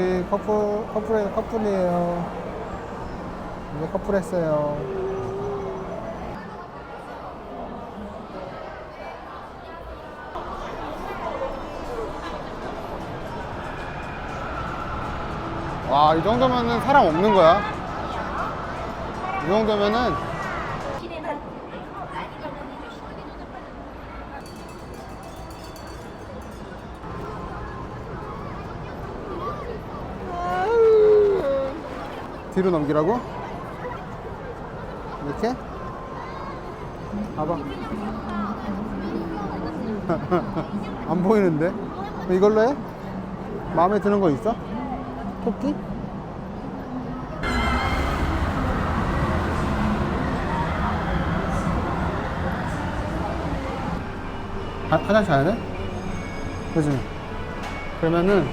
우리 커플 커플 커플이에요. 이제 커플했어요. 와, 이 정도면은 사람 없는 거야. 이 정도면은 뒤로 넘기라고? 이렇게? 봐봐. 안 보이는데? 이걸로 해? 마음에 드는 거 있어? 토끼? 화, 화장실 가야 돼? 그지? 그러면은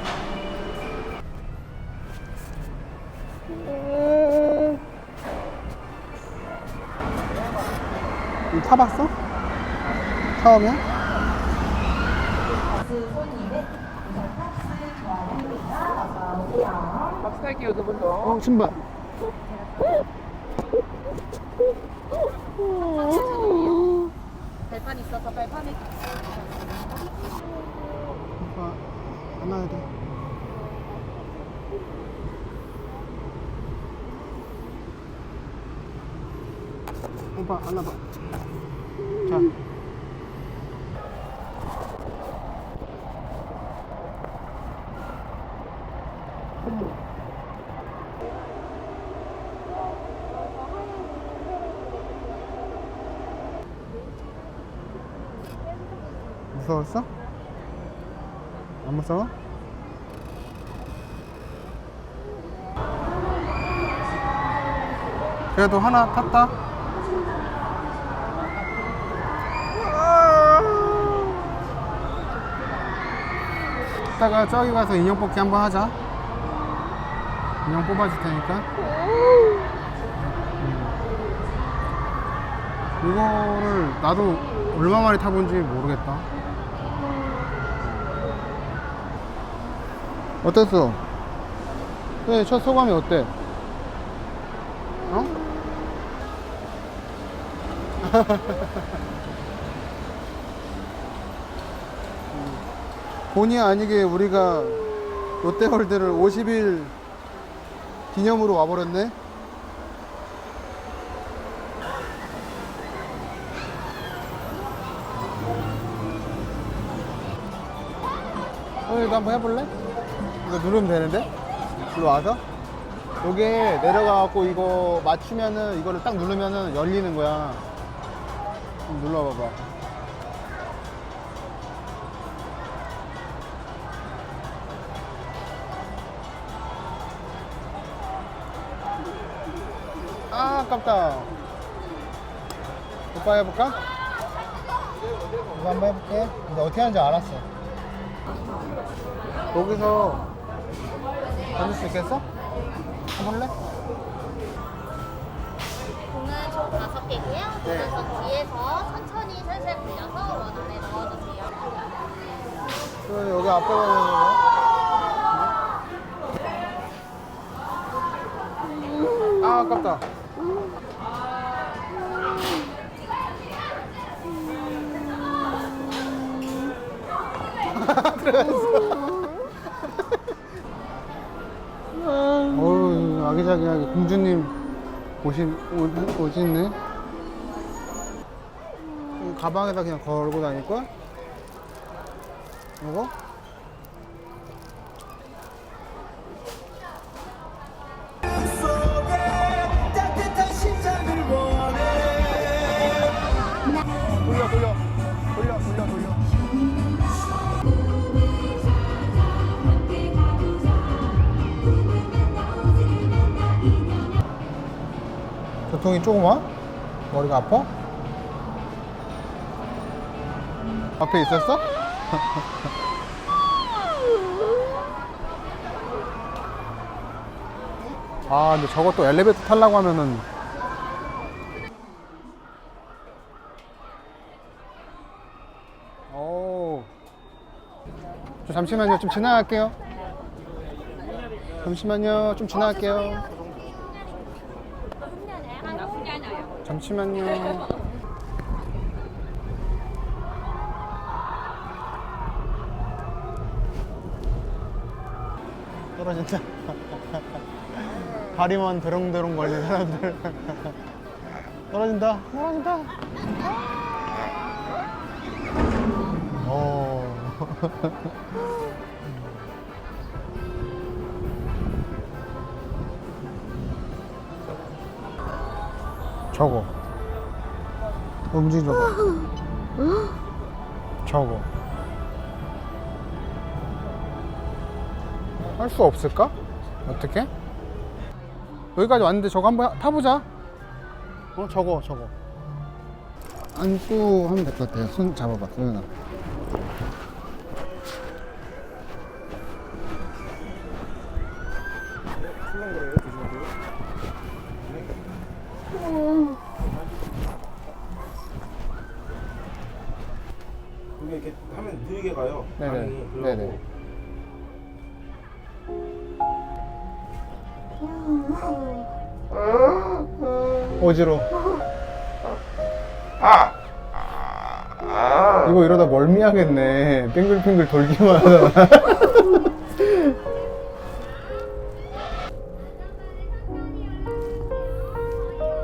타봤어? 처음에? 박스 탈게요, 두분 더. 어 신발 발판 있어서 발판에 오빠 안와야 돼 오빠 안와봐 자 무서웠어? 안 무서워? 그래도 하나 탔다. 이따가 저기 가서 인형 뽑기 한번 하자. 인형 뽑아줄 테니까. 음. 이거를 나도 얼마 만에 타본지 모르겠다. 어땠어? 네, 첫 소감이 어때? 어? 본의 아니게 우리가 롯데월드를 50일 기념으로 와버렸네? 어, 이거 한번 해볼래? 이거 누르면 되는데? 일로 와서? 여기에 내려가갖고 이거 맞추면은 이거를 딱 누르면은 열리는 거야. 좀 눌러봐봐. 아, 아깝다. 오빠 해볼까? 이거 한번 해볼게. 근데 어떻게 하는지 알았어. 여기서 던질 수 있겠어? 해볼래? 공은 총 다섯 개고요. 네. 그래서 뒤에서 천천히 살살 굴려서 원 안에 넣어주세요. 그 여기 앞에 가면 아 아깝다 들 어우 아기자기하게 공주님 오신 오- 오시네 이 가방에다 그냥 걸고 다닐 거야? 이거? 교통이 조금 와? 머리가 아파? 앞에 있었어? 아 근데 저것도 엘리베이터 타려고 하면은 오. 저 잠시만요 좀 지나갈게요 잠시만요. 좀 지나갈게요. 잠시만요. 떨어진다. 다리만 드렁드렁 걸린 사람들. 떨어진다. 떨어진다. 어. 저거. 움직여봐. 저거. 할 수 없을까? 어떻게? 여기까지 왔는데 저거 한번 타보자. 어, 저거, 저거. 안고 하면 될 것 같아요. 손 잡아봐, 소연아. 느리게 가요. 네네. 반응이. 그래갖고 네네. 어지러. 이거 이러다 멀미하겠네. 빙글빙글 돌기만 하다가.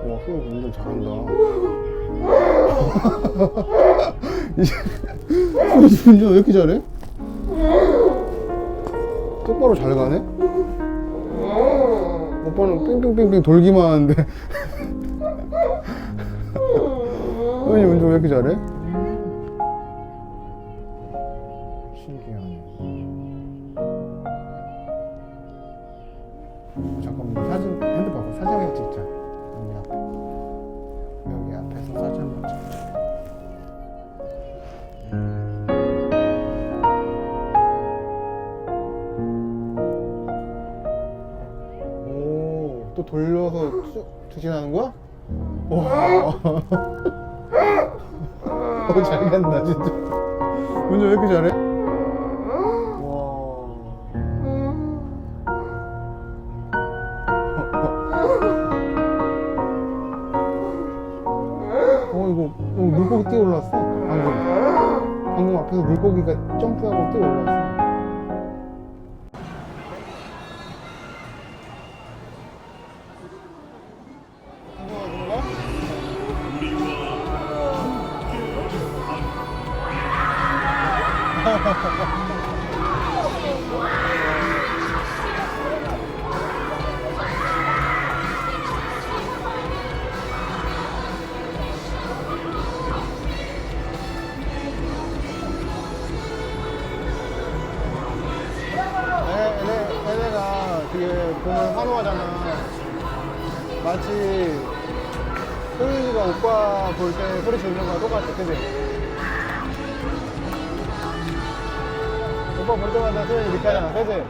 와, 소연 운전 잘한다. 이제 소연 운전 왜 이렇게 잘해? 똑바로 잘 가네? 오빠는 뺑뺑뺑뺑 돌기만 하는데 소연이 운전 왜 이렇게 잘해? 신기하 또 돌려서 쭉 투신하는 거야? 와. 어, 잘 간다, 진짜. 운전 왜 이렇게 잘해? 마치 소윤이가 오빠 볼 때 소리 지르는 거랑 똑같아, 그지? 오빠 볼 때마다 소윤이 이렇게 하잖아, 그지?